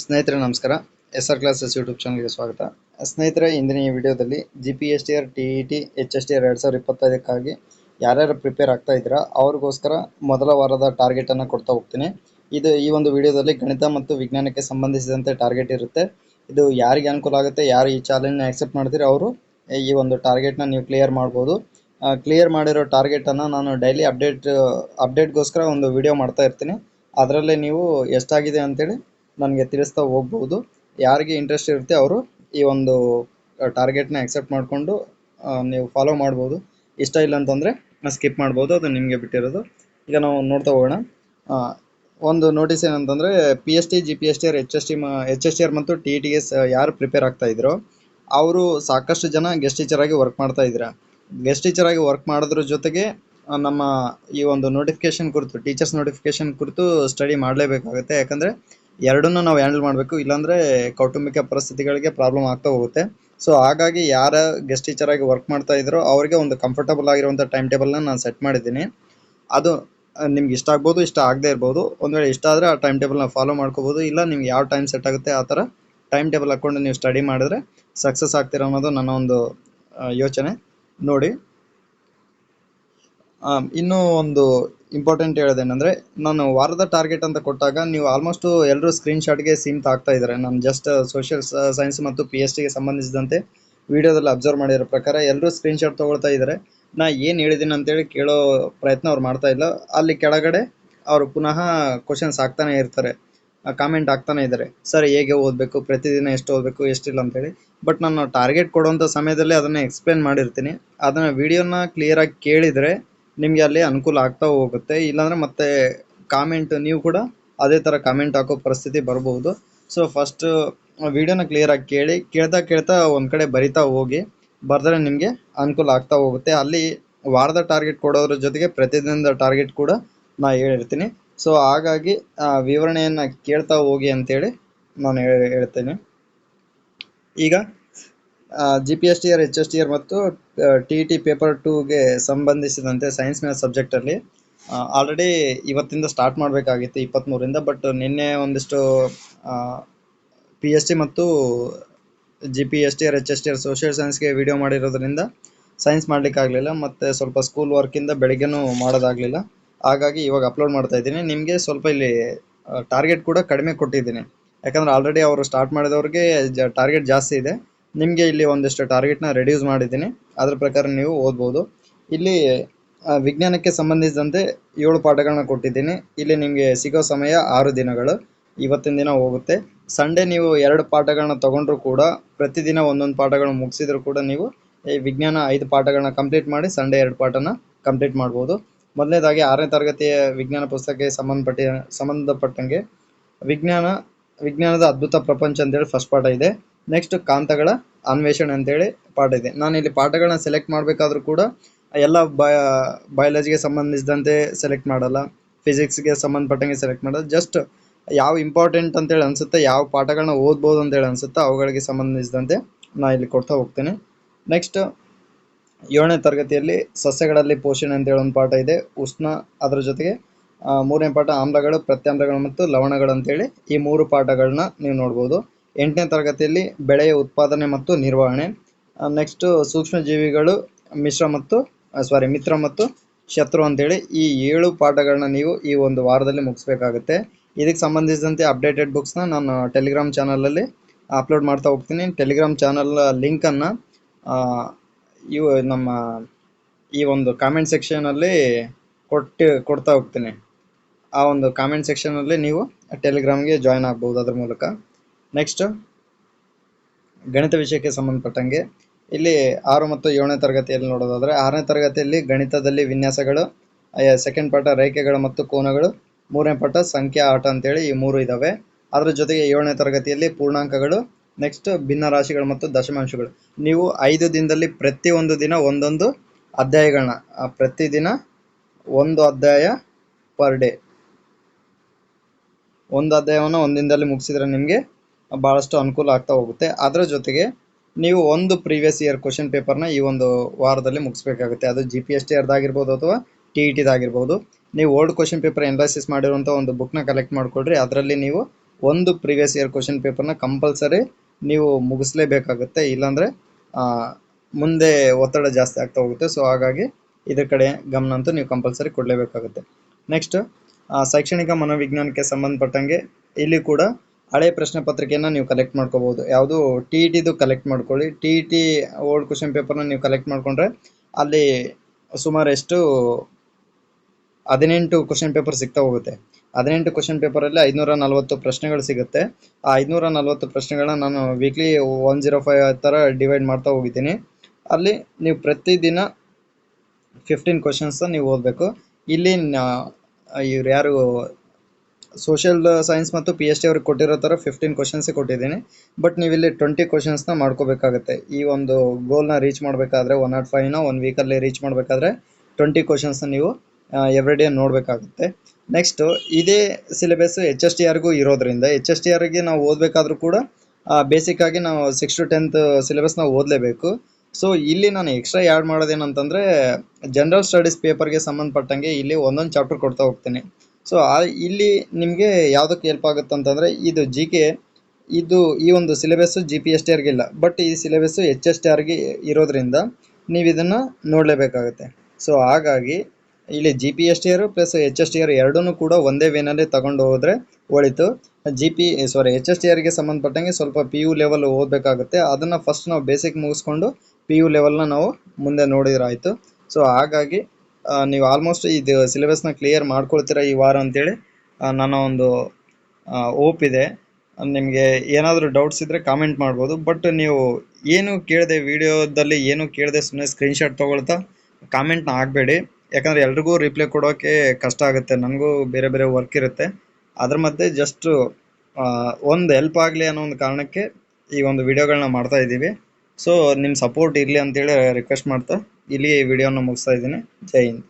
ಸ್ನೇಹಿತರೆ, ನಮಸ್ಕಾರ. S R classes YouTube ಚಾನಲ್ಗೆ ಸ್ವಾಗತ. ಸ್ನೇಹಿತರೆ, ಇಂದಿನ ಈ ವಿಡಿಯೋದಲ್ಲಿ G P S T R T E T H S T R ಎರಡು ಸಾವಿರದ ಇಪ್ಪತ್ತೈದಕ್ಕಾಗಿ ಯಾರ್ಯಾರು ಪ್ರಿಪೇರ್ ಆಗ್ತಾ ಇದ್ದೀರಾ, ಅವ್ರಿಗೋಸ್ಕರ ಮೊದಲ ವಾರದ ಟಾರ್ಗೆಟನ್ನು ಕೊಡ್ತಾ ಹೋಗ್ತೀನಿ. ಇದು ಈ ಒಂದು ವಿಡಿಯೋದಲ್ಲಿ ಗಣಿತ ಮತ್ತು ವಿಜ್ಞಾನಕ್ಕೆ ಸಂಬಂಧಿಸಿದಂತೆ ಟಾರ್ಗೆಟ್ ಇರುತ್ತೆ. ಇದು ಯಾರಿಗೆ ಅನುಕೂಲ ಆಗುತ್ತೆ, ಯಾರು ಈ ಚಾಲೆಂಜ್ನ ಆಕ್ಸೆಪ್ಟ್ ಮಾಡ್ತೀರೋ, ಅವರು ಈ ಒಂದು ಟಾರ್ಗೆಟ್ನ ನೀವು ಕ್ಲಿಯರ್ ಮಾಡ್ಬೋದು. ಕ್ಲಿಯರ್ ಮಾಡಿರೋ ಟಾರ್ಗೆಟನ್ನು ನಾನು ಡೈಲಿ ಅಪ್ಡೇಟ್ ಅಪ್ಡೇಟ್ಗೋಸ್ಕರ ಒಂದು ವಿಡಿಯೋ ಮಾಡ್ತಾ ಇರ್ತೀನಿ. ಅದರಲ್ಲೇ ನೀವು ಎಷ್ಟಾಗಿದೆ ಅಂತೇಳಿ ನನಗೆ ತಿಳಿಸ್ತಾ ಹೋಗ್ಬೋದು. ಯಾರಿಗೆ ಇಂಟ್ರೆಸ್ಟ್ ಇರುತ್ತೆ ಅವರು ಈ ಒಂದು ಟಾರ್ಗೆಟ್ನ ಆಕ್ಸೆಪ್ಟ್ ಮಾಡಿಕೊಂಡು ನೀವು ಫಾಲೋ ಮಾಡ್ಬೋದು. ಇಷ್ಟ ಇಲ್ಲ ಅಂತಂದರೆ ಸ್ಕಿಪ್ ಮಾಡ್ಬೋದು. ಅದು ನಿಮಗೆ ಬಿಟ್ಟಿರೋದು. ಈಗ ನಾವು ನೋಡ್ತಾ ಹೋಗೋಣ. ಒಂದು ನೋಟಿಸ್ ಏನಂತಂದರೆ P S T G P S T H S T H S T R ಮತ್ತು ಟಿ ಟಿ ಎಸ್ ಯಾರು ಪ್ರಿಪೇರ್ ಆಗ್ತಾ ಇದ್ರೋ, ಅವರು ಸಾಕಷ್ಟು ಜನ ಗೆಸ್ಟ್ ಟೀಚರ್ ಆಗಿ ವರ್ಕ್ ಮಾಡ್ತಾ ಇದ್ದೀರಾ ಗೆಸ್ಟ್ ಟೀಚರ್ ಆಗಿ ವರ್ಕ್ ಮಾಡೋದ್ರ ಜೊತೆಗೆ ನಮ್ಮ ಈ ಒಂದು ನೋಟಿಫಿಕೇಶನ್ ಕುರಿತು ಟೀಚರ್ಸ್ ನೋಟಿಫಿಕೇಶನ್ ಕುರಿತು ಸ್ಟಡಿ ಮಾಡಲೇಬೇಕಾಗುತ್ತೆ. ಯಾಕಂದರೆ ಎರಡನ್ನೂ ನಾವು ಹ್ಯಾಂಡಲ್ ಮಾಡಬೇಕು. ಇಲ್ಲಾಂದರೆ ಕೌಟುಂಬಿಕ ಪರಿಸ್ಥಿತಿಗಳಿಗೆ ಪ್ರಾಬ್ಲಮ್ ಆಗ್ತಾ ಹೋಗುತ್ತೆ. ಸೊ ಹಾಗಾಗಿ ಯಾರ ಗೆಸ್ಟ್ ಟೀಚರ್ ಆಗಿ ವರ್ಕ್ ಮಾಡ್ತಾ ಇದ್ರೋ ಅವರಿಗೆ ಒಂದು ಕಂಫರ್ಟಬಲ್ ಆಗಿರುವಂಥ ಟೈಮ್ ಟೇಬಲ್ನ ನಾನು ಸೆಟ್ ಮಾಡಿದ್ದೀನಿ. ಅದು ನಿಮ್ಗೆ ಇಷ್ಟ ಆಗ್ಬೋದು, ಇಷ್ಟ ಆಗದೇ ಇರ್ಬೋದು. ಒಂದು ವೇಳೆ ಇಷ್ಟ ಆದರೆ ಆ ಟೈಮ್ ಟೇಬಲ್ನ ಫಾಲೋ ಮಾಡ್ಕೋಬೋದು. ಇಲ್ಲ, ನಿಮ್ಗೆ ಯಾವ ಟೈಮ್ ಸೆಟ್ ಆಗುತ್ತೆ, ಆ ಥರ ಟೈಮ್ ಟೇಬಲ್ ಹಾಕ್ಕೊಂಡು ನೀವು ಸ್ಟಡಿ ಮಾಡಿದ್ರೆ ಸಕ್ಸಸ್ ಆಗ್ತೀರ ಅನ್ನೋದು ನನ್ನ ಒಂದು ಯೋಚನೆ. ನೋಡಿ ಇನ್ನೂ ಒಂದು ಇಂಪಾರ್ಟೆಂಟ್ ಹೇಳೋದೇನೆಂದರೆ, ನಾನು ವಾರದ ಟಾರ್ಗೆಟ್ ಅಂತ ಕೊಟ್ಟಾಗ ನೀವು ಆಲ್ಮೋಸ್ಟು ಎಲ್ಲರೂ ಸ್ಕ್ರೀನ್ಶಾಟ್ಗೆ ಸೀಮಿತ ಆಗ್ತಾ ಇದ್ದಾರೆ ನಾನು ಜಸ್ಟ್ ಸೋಷಿಯಲ್ ಸೈನ್ಸ್ ಮತ್ತು ಪಿ ಎಚ್ ಡಿಗೆ ಸಂಬಂಧಿಸಿದಂತೆ ವಿಡಿಯೋದಲ್ಲಿ ಅಬ್ಸರ್ವ್ ಮಾಡಿರೋ ಪ್ರಕಾರ ಎಲ್ಲರೂ ಸ್ಕ್ರೀನ್ಶಾಟ್ ತೊಗೊಳ್ತಾ ಇದ್ದಾರೆ ನಾ ಏನು ಹೇಳಿದ್ದೀನಿ ಅಂತೇಳಿ ಕೇಳೋ ಪ್ರಯತ್ನ ಅವ್ರು ಮಾಡ್ತಾ ಇಲ್ಲ. ಅಲ್ಲಿ ಕೆಳಗಡೆ ಅವರು ಪುನಃ ಕ್ವಶನ್ಸ್ ಆಗ್ತಾನೆ ಇರ್ತಾರೆ. ಕಾಮೆಂಟ್ ಆಗ್ತಾನೆ ಇದ್ದಾರೆ ಸರ್, ಹೇಗೆ ಓದಬೇಕು? ಪ್ರತಿದಿನ ಎಷ್ಟು ಓದಬೇಕು? ಎಷ್ಟಿಲ್ಲ ಅಂತೇಳಿ. ಬಟ್ ನಾನು ಟಾರ್ಗೆಟ್ ಕೊಡುವಂಥ ಸಮಯದಲ್ಲಿ ಅದನ್ನು ಎಕ್ಸ್ಪ್ಲೇನ್ ಮಾಡಿರ್ತೀನಿ. ಅದನ್ನು ವಿಡಿಯೋನ ಕ್ಲಿಯರಾಗಿ ಕೇಳಿದರೆ ನಿಮಗೆ ಅಲ್ಲಿ ಅನುಕೂಲ ಆಗ್ತಾ ಹೋಗುತ್ತೆ. ಇಲ್ಲಾಂದರೆ ಮತ್ತೆ ಕಾಮೆಂಟ್ ನೀವು ಕೂಡ ಅದೇ ಥರ ಕಾಮೆಂಟ್ ಹಾಕೋ ಪರಿಸ್ಥಿತಿ ಬರ್ಬೋದು ಸೊ ಫಸ್ಟ್ ವಿಡಿಯೋನ ಕ್ಲಿಯರಾಗಿ ಕೇಳಿ. ಕೇಳ್ತಾ ಕೇಳ್ತಾ ಒಂದು ಕಡೆ ಬರಿತಾ ಹೋಗಿ. ಬರೆದ್ರೆ ನಿಮಗೆ ಅನುಕೂಲ ಆಗ್ತಾ ಹೋಗುತ್ತೆ. ಅಲ್ಲಿ ವಾರದ ಟಾರ್ಗೆಟ್ ಕೊಡೋದ್ರ ಜೊತೆಗೆ ಪ್ರತಿದಿನದ ಟಾರ್ಗೆಟ್ ಕೂಡ ನಾ ಹೇಳಿರ್ತೀನಿ. ಸೊ ಹಾಗಾಗಿ ವಿವರಣೆಯನ್ನು ಕೇಳ್ತಾ ಹೋಗಿ ಅಂತೇಳಿ ನಾನು ಹೇಳ್- ಹೇಳ್ತೇನೆ. ಈಗ G P S T R H S T R ಮತ್ತು ಟಿ ಟಿ ಪೇಪರ್ ಟೂಗೆ ಸಂಬಂಧಿಸಿದಂತೆ ಸೈನ್ಸ್ ಮ್ಯಾಥ್ ಸಬ್ಜೆಕ್ಟಲ್ಲಿ ಆಲ್ರೆಡಿ ಇವತ್ತಿಂದ ಸ್ಟಾರ್ಟ್ ಮಾಡಬೇಕಾಗಿತ್ತು ಇಪ್ಪತ್ತ್ಮೂರಿಂದ ಬಟ್ ನಿನ್ನೆ ಒಂದಿಷ್ಟು ಪಿ ಎಸ್ ಟಿ ಮತ್ತು G P S T R H S T R social ಸೈನ್ಸ್ಗೆ video ಮಾಡಿರೋದ್ರಿಂದ ಸೈನ್ಸ್ ಮಾಡಲಿಕ್ಕಾಗಲಿಲ್ಲ ಮತ್ತು ಸ್ವಲ್ಪ ಸ್ಕೂಲ್ ವರ್ಕಿಂದ ಬೆಳಗ್ಗೆನೂ ಮಾಡೋದಾಗಲಿಲ್ಲ. ಹಾಗಾಗಿ ಇವಾಗ ಅಪ್ಲೋಡ್ ಮಾಡ್ತಾ ಇದ್ದೀನಿ. ನಿಮಗೆ ಸ್ವಲ್ಪ ಇಲ್ಲಿ ಟಾರ್ಗೆಟ್ ಕೂಡ ಕಡಿಮೆ ಕೊಟ್ಟಿದ್ದೀನಿ. ಯಾಕಂದರೆ ಆಲ್ರೆಡಿ ಅವರು ಸ್ಟಾರ್ಟ್ ಮಾಡಿದವ್ರಿಗೆ ಜ ಟಾರ್ಗೆಟ್ ಜಾಸ್ತಿ ಇದೆ. ನಿಮಗೆ ಇಲ್ಲಿ ಒಂದಿಷ್ಟು ಟಾರ್ಗೆಟ್ನ ರೆಡ್ಯೂಸ್ ಮಾಡಿದ್ದೀನಿ. ಅದ್ರ ಪ್ರಕಾರ ನೀವು ಓದ್ಬೋದು. ಇಲ್ಲಿ ವಿಜ್ಞಾನಕ್ಕೆ ಸಂಬಂಧಿಸಿದಂತೆ ಏಳು ಪಾಠಗಳನ್ನ ಕೊಟ್ಟಿದ್ದೀನಿ. ಇಲ್ಲಿ ನಿಮಗೆ ಸಿಗೋ ಸಮಯ ಆರು ದಿನಗಳು. ಇವತ್ತಿನ ದಿನ ಹೋಗುತ್ತೆ. ಸಂಡೇ ನೀವು ಎರಡು ಪಾಠಗಳನ್ನ ತಗೊಂಡ್ರೂ ಕೂಡ ಪ್ರತಿದಿನ ಒಂದೊಂದು ಪಾಠಗಳನ್ನ ಮುಗಿಸಿದ್ರು ಕೂಡ ನೀವು ಈ ವಿಜ್ಞಾನ ಐದು ಪಾಠಗಳನ್ನ ಕಂಪ್ಲೀಟ್ ಮಾಡಿ ಸಂಡೇ ಎರಡು ಪಾಠನ ಕಂಪ್ಲೀಟ್ ಮಾಡ್ಬೋದು. ಮೊದಲನೇದಾಗಿ ಆರನೇ ತರಗತಿಯ ವಿಜ್ಞಾನ ಪುಸ್ತಕಕ್ಕೆ ಸಂಬಂಧಪಟ್ಟ, ಸಂಬಂಧಪಟ್ಟಂಗೆ ವಿಜ್ಞಾನ, ವಿಜ್ಞಾನದ ಅದ್ಭುತ ಪ್ರಪಂಚ ಅಂತೇಳಿ ಫಸ್ಟ್ ಪಾಠ ಇದೆ. ನೆಕ್ಸ್ಟ್ ಕಾಂತಗಳ ಅನ್ವೇಷಣೆ ಅಂತೇಳಿ ಪಾಠ ಇದೆ. ನಾನು ಇಲ್ಲಿ ಪಾಠಗಳನ್ನ ಸೆಲೆಕ್ಟ್ ಮಾಡಬೇಕಾದ್ರೂ ಕೂಡ ಎಲ್ಲ ಬಯ ಬಯಾಲಜಿಗೆ ಸಂಬಂಧಿಸಿದಂತೆ ಸೆಲೆಕ್ಟ್ ಮಾಡಲ್ಲ. ಫಿಸಿಕ್ಸ್ಗೆ ಸಂಬಂಧಪಟ್ಟಂಗೆ ಸೆಲೆಕ್ಟ್ ಮಾಡೋದು ಜಸ್ಟ್ ಯಾವ ಇಂಪಾರ್ಟೆಂಟ್ ಅಂತೇಳಿ ಅನಿಸುತ್ತೆ, ಯಾವ ಪಾಠಗಳನ್ನ ಓದ್ಬೋದು ಅಂತೇಳಿ ಅನಿಸುತ್ತೆ ಅವುಗಳಿಗೆ ಸಂಬಂಧಿಸಿದಂತೆ ನಾನು ಇಲ್ಲಿ ಕೊಡ್ತಾ ಹೋಗ್ತೇನೆ. ನೆಕ್ಸ್ಟ್ ಏಳನೇ ತರಗತಿಯಲ್ಲಿ ಸಸ್ಯಗಳಲ್ಲಿ ಪೋಷಣೆ ಅಂತೇಳಿ ಒಂದು ಪಾಠ ಇದೆ. ಉಷ್ಣ ಅದರ ಜೊತೆಗೆ ಮೂರನೇ ಪಾಠ ಆಮ್ಲಗಳು, ಪ್ರತ್ಯಾಮ್ಲಗಳು ಮತ್ತು ಲವಣಗಳು ಅಂತೇಳಿ ಈ ಮೂರು ಪಾಠಗಳನ್ನ ನೀವು ನೋಡ್ಬೋದು. ಎಂಟನೇ ತರಗತಿಯಲ್ಲಿ ಬೆಳೆಯ ಉತ್ಪಾದನೆ ಮತ್ತು ನಿರ್ವಹಣೆ. ನೆಕ್ಸ್ಟ್ ಸೂಕ್ಷ್ಮ ಜೀವಿಗಳು ಮಿಶ್ರ ಮತ್ತು ಸಾರಿ ಮಿತ್ರ ಮತ್ತು ಶತ್ರು ಅಂತೇಳಿ ಈ ಏಳು ಪಾಠಗಳನ್ನ ನೀವು ಈ ಒಂದು ವಾರದಲ್ಲಿ ಮುಗಿಸ್ಬೇಕಾಗುತ್ತೆ. ಇದಕ್ಕೆ ಸಂಬಂಧಿಸಿದಂತೆ ಅಪ್ಡೇಟೆಡ್ ಬುಕ್ಸ್ನ ನಾನು ಟೆಲಿಗ್ರಾಮ್ ಚಾನಲಲ್ಲಿ ಅಪ್ಲೋಡ್ ಮಾಡ್ತಾ ಹೋಗ್ತೀನಿ. ಟೆಲಿಗ್ರಾಮ್ ಚಾನಲ್ ಲಿಂಕನ್ನು ಇವು ನಮ್ಮ ಈ ಒಂದು ಕಾಮೆಂಟ್ ಸೆಕ್ಷನಲ್ಲಿ ಕೊಟ್ಟು, ಕೊಡ್ತಾ ಹೋಗ್ತೀನಿ. ಆ ಒಂದು ಕಾಮೆಂಟ್ ಸೆಕ್ಷನಲ್ಲಿ ನೀವು ಟೆಲಿಗ್ರಾಮ್ಗೆ ಜಾಯ್ನ್ ಆಗ್ಬೋದು ಅದ್ರ ಮೂಲಕ. ನೆಕ್ಸ್ಟ್ ಗಣಿತ ವಿಷಯಕ್ಕೆ ಸಂಬಂಧಪಟ್ಟಂಗೆ, ಇಲ್ಲಿ ಆರು ಮತ್ತು ಏಳನೇ ತರಗತಿಯಲ್ಲಿ ನೋಡೋದಾದರೆ, ಆರನೇ ತರಗತಿಯಲ್ಲಿ ಗಣಿತದಲ್ಲಿ ವಿನ್ಯಾಸಗಳು ಸೆಕೆಂಡ್ ಪಾಠ, ರೇಖೆಗಳು ಮತ್ತು ಕೋನಗಳು, ಮೂರನೇ ಪಾಠ, ಸಂಖ್ಯಾ ಆಟ ಅಂತೇಳಿ ಈ ಮೂರು ಇದ್ದಾವೆ ಅದರ ಜೊತೆಗೆ ಏಳನೇ ತರಗತಿಯಲ್ಲಿ ಪೂರ್ಣಾಂಕಗಳು ನೆಕ್ಸ್ಟ್ ಭಿನ್ನ ರಾಶಿಗಳು ಮತ್ತು ದಶಮಾಂಶಗಳು. ನೀವು ಐದು ದಿನದಲ್ಲಿ ಪ್ರತಿಯೊಂದು ದಿನ ಒಂದೊಂದು ಅಧ್ಯಾಯಗಳನ್ನ ಪ್ರತಿದಿನ ಒಂದು ಅಧ್ಯಾಯ ಪರ್ ಡೇ ಒಂದು ಅಧ್ಯಾಯವನ್ನು ಒಂದಿನದಲ್ಲಿ ದಿನದಲ್ಲಿ ಮುಗಿಸಿದ್ರೆ ನಿಮಗೆ ಭಾಳಷ್ಟು ಅನುಕೂಲ ಆಗ್ತಾ ಹೋಗುತ್ತೆ. ಅದರ ಜೊತೆಗೆ ನೀವು ಒಂದು ಪ್ರೀವಿಯಸ್ ಇಯರ್ ಕ್ವಶನ್ ಪೇಪರ್ನ ಈ ಒಂದು ವಾರದಲ್ಲಿ ಮುಗಿಸ್ಬೇಕಾಗುತ್ತೆ. ಅದು ಜಿ ಪಿ ಎಸ್ ಟಿ ಆಗಿರ್ಬೋದು ಅಥವಾ ಟಿ ಇ ಟಿದಾಗಿರ್ಬೋದು ನೀವು ಓಲ್ಡ್ ಕ್ವಶನ್ ಪೇಪರ್ ಎನಾಲಿಸಿಸ್ ಮಾಡಿರುವಂಥ ಒಂದು ಬುಕ್ನ ಕಲೆಕ್ಟ್ ಮಾಡ್ಕೊಳ್ರಿ ಅದರಲ್ಲಿ ನೀವು ಒಂದು ಪ್ರೀವಿಯಸ್ ಇಯರ್ ಕ್ವಶನ್ ಪೇಪರ್ನ ಕಂಪಲ್ಸರಿ ನೀವು ಮುಗಿಸ್ಲೇಬೇಕಾಗುತ್ತೆ. ಇಲ್ಲಾಂದರೆ ಮುಂದೆ ಒತ್ತಡ ಜಾಸ್ತಿ ಆಗ್ತಾ ಹೋಗುತ್ತೆ. ಸೊ ಹಾಗಾಗಿ ಇದ್ರ ಕಡೆ ಗಮನ ಅಂತೂ ನೀವು ಕಂಪಲ್ಸರಿ ಕೊಡಲೇಬೇಕಾಗುತ್ತೆ. ನೆಕ್ಸ್ಟ್ ಶೈಕ್ಷಣಿಕ ಮನೋವಿಜ್ಞಾನಕ್ಕೆ ಸಂಬಂಧಪಟ್ಟಂಗೆ ಇಲ್ಲಿ ಕೂಡ ಹಳೆ ಪ್ರಶ್ನೆ ಪತ್ರಿಕೆಯನ್ನು ನೀವು ಕಲೆಕ್ಟ್ ಮಾಡ್ಕೋಬಹುದು ಯಾವುದು ಟಿ ಇ ಟಿದು ಕಲೆಕ್ಟ್ ಮಾಡ್ಕೊಳ್ಳಿ. T E T old question ಪೇಪರ್ನ ನೀವು ಕಲೆಕ್ಟ್ ಮಾಡ್ಕೊಂಡ್ರೆ ಅಲ್ಲಿ ಸುಮಾರು ಎಷ್ಟು ಹದಿನೆಂಟು ಕ್ವಶನ್ ಪೇಪರ್ ಸಿಗ್ತಾ ಹೋಗುತ್ತೆ. ಹದಿನೆಂಟು ಕ್ವಶನ್ ಪೇಪರಲ್ಲಿ ಐದುನೂರ ನಲವತ್ತು ಪ್ರಶ್ನೆಗಳು ಸಿಗುತ್ತೆ. ಆ ಐದುನೂರ ನಲವತ್ತು ಪ್ರಶ್ನೆಗಳನ್ನ ನಾನು ವೀಕ್ಲಿ ಒನ್ ಜೀರೋ ಫೈವ್ ಥರ ಡಿವೈಡ್ ಮಾಡ್ತಾ ಹೋಗಿದ್ದೀನಿ. ಅಲ್ಲಿ ನೀವು ಪ್ರತಿದಿನ ಫಿಫ್ಟೀನ್ ಕ್ವಶನ್ಸ್ ನೀವು ಓದಬೇಕು. ಇಲ್ಲಿ ಇವ್ರು ಯಾರು ಸೋಷಿಯಲ್ ಸೈನ್ಸ್ ಮತ್ತು ಪಿ ಎಚ್ ಡಿ ಅವ್ರಿಗೆ ಕೊಟ್ಟಿರೋ ಥರ ಫಿಫ್ಟೀನ್ ಕ್ವಶನ್ಸೇ ಕೊಟ್ಟಿದ್ದೀನಿ. ಬಟ್ ನೀವು ಇಲ್ಲಿ ಟ್ವೆಂಟಿ ಕ್ವಶನ್ಸ್ನ ಮಾಡ್ಕೋಬೇಕಾಗುತ್ತೆ. ಈ ಒಂದು ಗೋಲ್ನ ರೀಚ್ ಮಾಡಬೇಕಾದ್ರೆ ಒನ್ ನಾಟ್ ಫೈವ್ನ ಒನ್ ವೀಕಲ್ಲಿ ರೀಚ್ ಮಾಡಬೇಕಾದ್ರೆ ಟ್ವೆಂಟಿ ಕ್ವಶನ್ಸ್ನ ನೀವು ಎವ್ರಿ ಡೇ ನೋಡಬೇಕಾಗುತ್ತೆ. ನೆಕ್ಸ್ಟ್ ಇದೇ ಸಿಲೆಬಸ್ ಎಚ್ ಎಸ್ ಟಿ ಆರ್ಗೂ ಇರೋದ್ರಿಂದ ಎಚ್ ಎಸ್ ಟಿ ಆರ್ಗೆ ನಾವು ಓದಬೇಕಾದ್ರೂ ಕೂಡ ಬೇಸಿಕ್ ಆಗಿ ನಾವು ಸಿಕ್ಸ್ ಟು ಟೆಂತ್ ಸಿಲೆಬಸ್ನ ಓದಲೇಬೇಕು. ಸೊ ಇಲ್ಲಿ ನಾನು ಎಕ್ಸ್ಟ್ರಾ ಆ್ಯಡ್ ಮಾಡೋದೇನಂತಂದರೆ ಜನರಲ್ ಸ್ಟಡೀಸ್ ಪೇಪರ್ಗೆ ಸಂಬಂಧಪಟ್ಟಂಗೆ ಇಲ್ಲಿ ಒಂದೊಂದು ಚಾಪ್ಟರ್ ಕೊಡ್ತಾ ಹೋಗ್ತೀನಿ. ಸೊ ಇಲ್ಲಿ ನಿಮಗೆ ಯಾವುದಕ್ಕೆ ಹೆಲ್ಪ್ ಆಗುತ್ತೆ ಅಂತಂದರೆ, ಇದು ಜಿ ಕೆ ಇದು ಈ ಒಂದು syllabus G P S T ಆರ್ಗೆ ಇಲ್ಲ. ಬಟ್ ಈ ಸಿಲೆಬಸ್ಸು ಎಚ್ ಎಸ್ ಟಿ ಆರ್ಗೆ ಇರೋದ್ರಿಂದ ನೀವು ಇದನ್ನು ನೋಡಲೇಬೇಕಾಗುತ್ತೆ. ಸೊ ಹಾಗಾಗಿ ಇಲ್ಲಿ G P S T R plus H S T R ಎರಡೂ ಕೂಡ ಒಂದೇ ವೇನಲ್ಲಿ ತಗೊಂಡು ಹೋದರೆ ಒಳಿತು. G P sorry H S T ಆರ್ಗೆ ಸಂಬಂಧಪಟ್ಟಂಗೆ ಸ್ವಲ್ಪ ಪಿ ಯು ಲೆವೆಲ್ ಓದಬೇಕಾಗುತ್ತೆ. ಅದನ್ನು ಫಸ್ಟ್ ನಾವು ಬೇಸಿಕ್ ಮುಗಿಸ್ಕೊಂಡು ಪಿ ಯು ಲೆವೆಲ್ನ ನಾವು ಮುಂದೆ ನೋಡಿದ್ರಾಯಿತು ಸೊ ಹಾಗಾಗಿ ನೀವು ಆಲ್ಮೋಸ್ಟ್ ಇದು ಸಿಲೆಬಸ್ನ ಕ್ಲಿಯರ್ ಮಾಡ್ಕೊಳ್ತೀರಾ ಈ ವಾರ ಅಂತೇಳಿ ನನ್ನ ಒಂದು ಓಪ್ ಇದೆ. ನಿಮಗೆ ಏನಾದರೂ ಡೌಟ್ಸ್ ಇದ್ದರೆ ಕಾಮೆಂಟ್ ಮಾಡ್ಬೋದು. ಬಟ್ ನೀವು ಏನು ಕೇಳಿದೆ ವಿಡಿಯೋದಲ್ಲಿ ಏನು ಕೇಳಿದೆ ಸುಮ್ಮನೆ ಸ್ಕ್ರೀನ್ಶಾಟ್ ತೊಗೊಳ್ತಾ ಕಾಮೆಂಟ್ನ ಹಾಕಬೇಡಿ. ಯಾಕಂದರೆ ಎಲ್ರಿಗೂ ರಿಪ್ಲೈ ಕೊಡೋಕ್ಕೆ ಕಷ್ಟ ಆಗುತ್ತೆ. ನನಗೂ ಬೇರೆ ಬೇರೆ ವರ್ಕ್ ಇರುತ್ತೆ. ಅದ್ರ ಮಧ್ಯೆ ಜಸ್ಟು ಒಂದು ಹೆಲ್ಪ್ ಆಗಲಿ ಅನ್ನೋ ಒಂದು ಕಾರಣಕ್ಕೆ ಈ ಒಂದು ವಿಡಿಯೋಗಳನ್ನ ಮಾಡ್ತಾ ಇದ್ದೀವಿ. ಸೊ ನಿಮ್ಮ ಸಪೋರ್ಟ್ ಇರಲಿ ಅಂತೇಳಿ ರಿಕ್ವೆಸ್ಟ್ ಮಾಡ್ತಾ ಇಲ್ಲಿ ಈ ವಿಡಿಯೋನ ಮುಗಿಸ್ತಾ ಇದ್ದೀನಿ. ಜೈ ಹಿಂದ್.